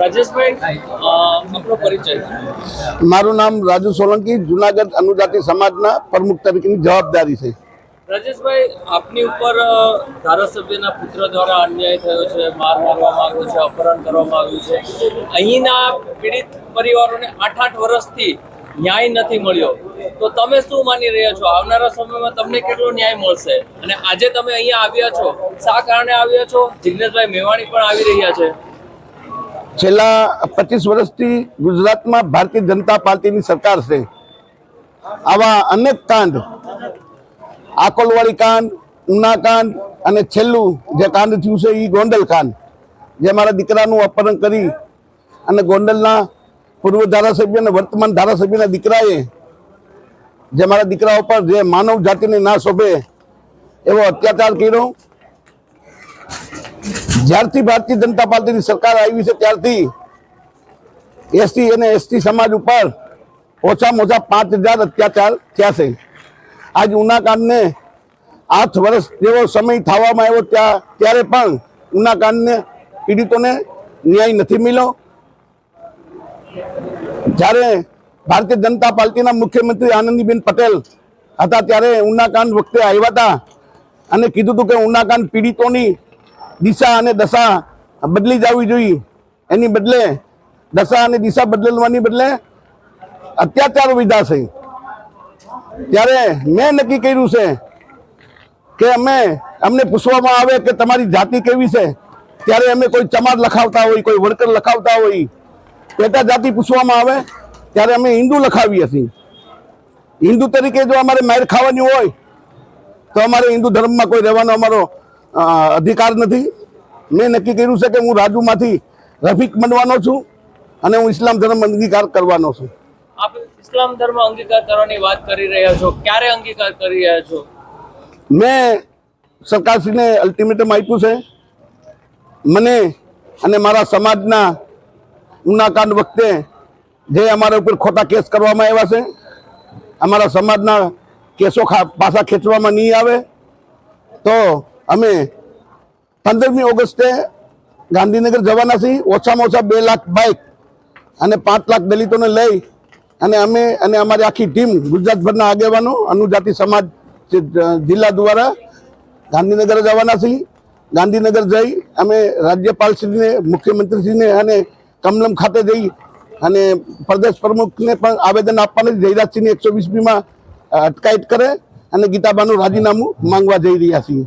રાજેશભાઈ મારું નામ રાજુ સોલંકી જુનાગઢ અનુજાતિ સમાજના પ્રમુખ તરીકેની જવાબદારી છે. રાજેશભાઈ આપની ઉપર ધારાસભ્યના પુત્ર દ્વારા અન્યાય થયો છે માર મારવામાં આવ્યો છે અપહરણ કરવામાં આવ્યું છે. અહીંના પીડિત પરિવારોને આઠ આઠ વર્ષથી ન્યાય નથી મળ્યો. તો તમે શું માની રહ્યા છો? આવનારા સમયમાં તમને કેટલો ન્યાય મળશે? અને આજે તમે અહીંયા આવ્યા છો શા કારણે આવ્યા છો? જિગ્નેશભાઈ મેવાણી પણ આવી રહ્યા છે. છેલ્લા પચીસ વર્ષથી ગુજરાતમાં ભારતીય જનતા પાર્ટીની સરકાર છે. આવા અનેક કાંડ આકોલવાડી કાંડ, ઉના કાંડ અને છેલ્લું જે કાંડ થયું છે એ ગોંડલ કાંડ, જે મારા દીકરાનું અપહરણ કરી અને ગોંડલના પૂર્વ ધારાસભ્ય અને વર્તમાન ધારાસભ્યના દીકરાએ, જે મારા દીકરા ઉપર જે માનવ જાતિને ના શોભે એવો અત્યાચાર કર્યો જ્યારથી ભારતીય જનતા પાર્ટીની સરકાર આવી છે ત્યારથી એસટી અને એસટી સમાજ ઉપર ઓછામાં ઓછા પાંચ હજાર અત્યાચાર થયા છે. આજ ઉનાકાંડને આઠ વર્ષ જેવો સમય થવામાં આવ્યો ત્યાં, ત્યારે પણ ઉનાકાંડને પીડિતોને ન્યાય નથી મળ્યો. જ્યારે ભારતીય જનતા પાર્ટીના મુખ્યમંત્રી આનંદીબેન પટેલ હતા, ત્યારે ઉનાકાંડ વખતે આવ્યા હતા અને કીધું હતું કે ઉનાકાંડ પીડિતોની દિશા અને દશા બદલી જવી જોઈએ. એની બદલે દશા અને દિશા બદલવાની બદલે અત્યાચાર વિધા છે. ત્યારે મેં નક્કી કર્યું છે કે અમે અમને પૂછવામાં આવે કે તમારી જાતિ કેવી છે? ત્યારે અમે કોઈ ચમાર લખાવતા હોય, કોઈ વર્કર લખાવતા હોય, પેટા જાતિ પૂછવામાં આવે, ત્યારે અમે હિન્દુ લખાવીએ છીએ. હિન્દુ તરીકે જો અમારે માર ખાવાની હોય, તો અમારે હિન્દુ ધર્મમાં કોઈ રહેવાનો અમારો અધિકાર નથી. મેં નક્કી કર્યું છે કે હું રાજુમાંથી રફીક બનવાનો છું અને હું ઇસ્લામ ધર્મ અંગીકાર કરવાનો છું. આપ ઇસ્લામ ધર્મ અંગીકાર કરવાની વાત કરી રહ્યા છો. ક્યારે અંગીકાર કરી રહ્યા છો? મેં સરકારશ્રીને અલ્ટિમેટમ આપ્યું છે. મને અને મારા સમાજના ઉનાકાંડ વખતે જે અમારા ઉપર ખોટા કેસ કરવામાં આવ્યા છે અમારા સમાજના કેસો પાછા ખેંચવામાં નહીં આવે તો અમે પંદરમી ઓગસ્ટે ગાંધીનગર જવાના છીએ ઓછામાં ઓછા બે લાખ બાઇક અને પાંચ લાખ દલિતોને લઈ અને અમે અને અમારી આખી ટીમ ગુજરાતભરના આગેવાનો, અનુજાતિ સમાજ જિલ્લા દ્વારા ગાંધીનગર જવાના છીએ ગાંધીનગર જઈ અમે રાજ્યપાલશ્રીને, મુખ્યમંત્રીશ્રીને અને કમલમ ખાતે જઈ અને પ્રદેશ પ્રમુખને પણ આવેદન આપવાનું. જયરાજસિંહની એકસો વીસમીમાં અટકાયત કરે અને ગીતાબાનું રાજીનામું માંગવા જઈ રહ્યા છીએ